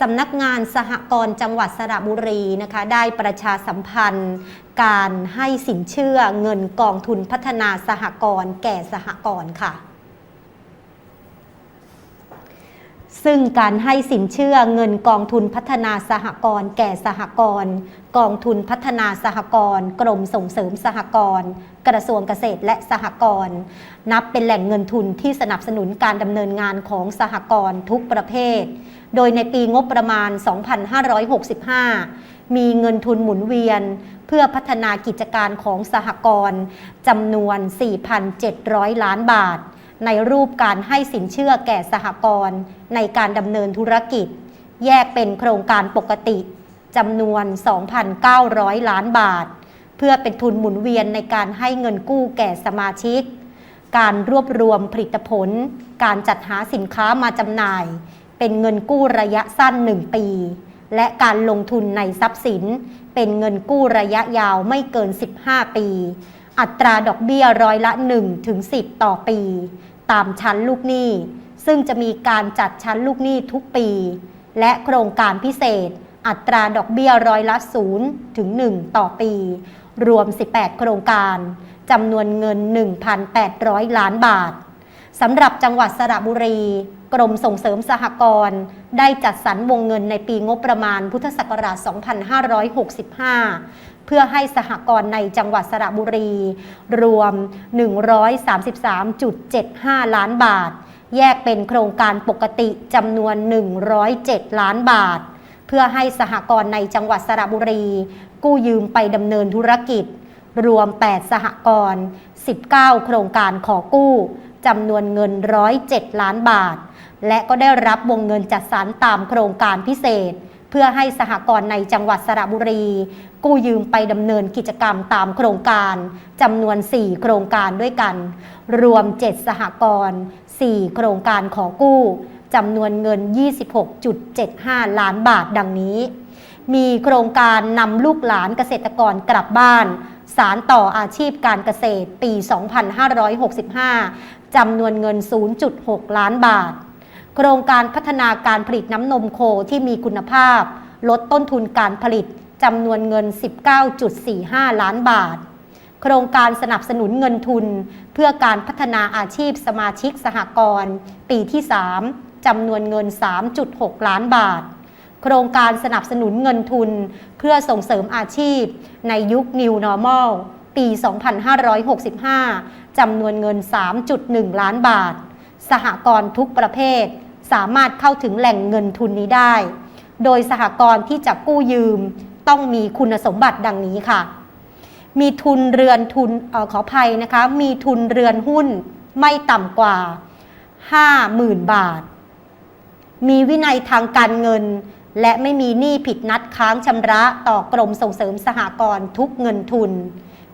สำนักงานสหกรณ์จังหวัดสระบุรีนะคะได้ประชาสัมพันธ์ การให้สินเชื่อเงินกองทุนพัฒนาสหกรณ์แก่สหกรณ์ค่ะ ซึ่งการให้สินเชื่อเงินกองทุนพัฒนาสหกรณ์แก่สหกรณ์กองทุนพัฒนาสหกรณ์กรมส่งเสริมสหกรณ์กระทรวงเกษตรและสหกรณ์นับเป็นแหล่งเงินทุนที่สนับสนุนการดำเนินงานของสหกรณ์ทุกประเภท โดยในปีงบประมาณ 2565 มีเงินทุนหมุนเวียน เพื่อพัฒนากิจการของสหกรณ์จำนวน 4,700 ล้านบาท ในรูปการให้สินเชื่อแก่สหกรณ์ในการดำเนินธุรกิจ แยกเป็นโครงการปกติจำนวน 2,900 ล้านบาท เพื่อเป็นทุนหมุนเวียนในการให้เงินกู้แก่สมาชิก การรวบรวมผลิตผล การจัดหาสินค้ามาจำหน่าย เป็นเงินกู้ระยะสั้น 1 ปี และการลงทุนในทรัพย์สิน เป็นเงินกู้ระยะยาวไม่เกิน 15 ปี อัตราดอกเบี้ยร้อยละ1ถึง10 ต่อปี ตามชั้นลูกหนี้ ซึ่งจะมีการจัดชั้นลูกหนี้ทุกปี และโครงการพิเศษ อัตราดอกเบี้ยร้อยละ0ถึง1ต่อปี รวม 18 โครงการจำนวนเงิน 1,800 ล้านบาทสำหรับจังหวัดสระบุรี กรมส่งเสริมสหกรณ์ได้จัดสรรวงเงินในปีงบประมาณพุทธศักราช 2565 เพื่อให้สหกรณ์ในจังหวัดสระบุรี รวม 133.75 ล้านบาท แยกเป็นโครงการปกติจำนวน 107 ล้านบาท เพื่อให้สหกรณ์ในจังหวัดสระบุรี กู้ยืมไปดำเนินธุรกิจ รวม 8 สหกรณ์ 19 โครงการขอกู้จำนวนเงิน 107 ล้านบาท และก็ได้รับวงเงินจัดสรรตามโครงการพิเศษ เพื่อให้สหกรณ์ในจังหวัดสระบุรี กู้ยืมไปดำเนินกิจกรรมตามโครงการจำนวน 4 โครงการด้วยกัน รวม 7 สหกรณ์ 4 โครงการขอกู้จำนวนเงิน 26.75 ล้านบาทดังนี้ มีโครงการนำลูกหลานเกษตรกรกลับบ้าน สารต่ออาชีพการเกษตรปี 2565 จำนวนเงิน 0.6 ล้านบาท โครงการพัฒนาการผลิตน้ำนมโคที่มีคุณภาพ ลดต้นทุนการผลิตจำนวนเงิน 19.45 ล้านบาท โครงการสนับสนุนเงินทุน เพื่อการพัฒนาอาชีพสมาชิกสหกรณ์ปีที่ 3จำนวนเงิน 3.6 ล้านบาท โครงการสนับสนุนเงินทุน เพื่อส่งเสริมอาชีพ ในยุค New Normal ปี 2565 จำนวนเงิน 3.1 ล้านบาท สหกรณ์ทุกประเภท สามารถเข้าถึงแหล่งเงินทุนนี้ได้ โดยสหกรณ์ที่จะกู้ยืมต้องมีคุณสมบัติดังนี้ค่ะ มีทุนเรือนทุนออขออภัยนะคะ มีทุนเรือนหุ้นไม่ต่ำกว่า 50,000 บาท มีวินัยทางการเงิน และไม่มีหนี้ผิดนัดค้างชำระต่อกรมส่งเสริมสหกรณ์ทุกเงินทุน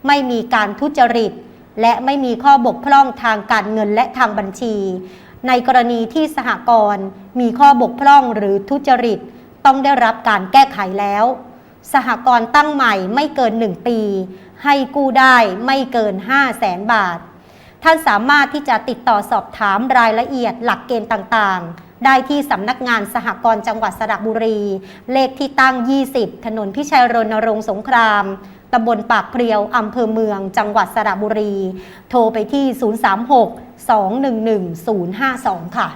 ไม่มีการทุจริต และไม่มีข้อบกพร่องทางการเงินและทางบัญชี ในกรณีที่สหกรณ์มีข้อบกพร่องหรือทุจริต ต้องได้รับการแก้ไขแล้ว สหกรณ์ตั้งใหม่ไม่เกิน 1 ปี ให้กู้ได้ไม่เกิน 5 0 0แสนบาท ท่านสามารถที่จะติดต่อสอบถามรายละเอียดหลักเกณฑ์ต่างๆ ได้ที่สำนักงานสหกรณ์จังหวัดสระบุรี เลขที่ตั้ง 20 ถนนพิชัยรณรงค์สงครามตำบลปากเพรียวอำเภอเมือง จังหวัดสระบุรี โทรไปที่ 036 211 052 ค่ะ